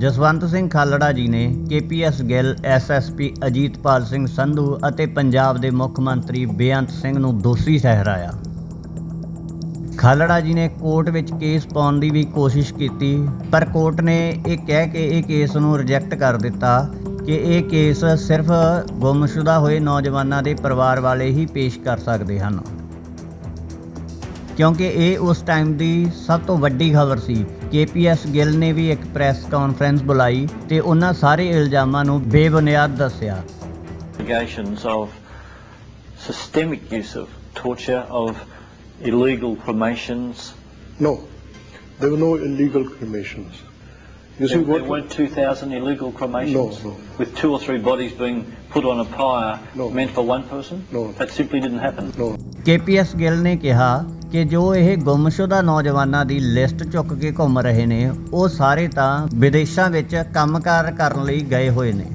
ਜਸਵੰਤ ਸਿੰਘ ਖਾਲੜਾ ਜੀ ਨੇ KPS Gill SSP Ajitpal Singh Sandhu ਅਤੇ ਪੰਜਾਬ ਦੇ ਮੁੱਖ ਮੰਤਰੀ ਬੇਅੰਤ ਸਿੰਘ ਨੂੰ ਦੋਸ਼ੀ ਠਹਿਰਾਇਆ। ਖਾਲੜਾ ਜੀ ਨੇ ਕੋਰਟ ਵਿੱਚ ਕੇਸ ਪਾਉਣ ਦੀ ਵੀ ਕੋਸ਼ਿਸ਼ ਕੀਤੀ, ਪਰ ਕੋਰਟ ਨੇ ਇਹ ਕਹਿ ਕੇ ਇਹ ਕੇਸ ਨੂੰ ਰਿਜੈਕਟ ਕਰ ਦਿੱਤਾ ਕਿ ਇਹ ਕੇਸ ਸਿਰਫ ਗੁੰਮਸ਼ੁਦਾ ਹੋਏ ਨੌਜਵਾਨਾਂ ਦੇ ਪਰਿਵਾਰ ਵਾਲੇ ਹੀ ਪੇਸ਼ ਕਰ ਸਕਦੇ ਹਨ। ਕਿਉਂਕਿ ਇਹ ਉਸ ਟਾਈਮ ਦੀ ਸਭ ਤੋਂ ਵੱਡੀ ਖਬਰ ਸੀ ਕੇਪੀਐਸ ਗਿੱਲ ਨੇ ਵੀ ਇੱਕ ਪ੍ਰੈਸ ਕਾਨਫਰੰਸ ਬੁਲਾਈ ਤੇ ਉਹਨਾਂ ਸਾਰੇ ਇਲਜ਼ਾਮਾਂ ਨੂੰ ਬੇਬੁਨਿਆਦ ਦੱਸਿਆ allegations of systemic use of torture, of illegal cremations. No, there were no illegal cremations. You see There, what? there weren't 2,000 illegal cremations No, no. with two or three bodies being put on a pyre No. meant for one person? No. That simply didn't happen. No. KPS Gill ਨੇ ਕਿਹਾ ਕਿ ਜੋ ਇਹ ਗੁੰਮਸ਼ੁਦਾ ਨੌਜਵਾਨਾਂ ਦੀ list ਚੁੱਕ ਕੇ ਘੁੰਮ ਰਹੇ ਨੇ, ਉਹ ਸਾਰੇ ਤਾਂ ਵਿਦੇਸ਼ਾਂ ਵਿੱਚ ਕੰਮਕਾਰ ਕਰਨ ਲਈ ਗਏ ਹੋਏ ਨੇ।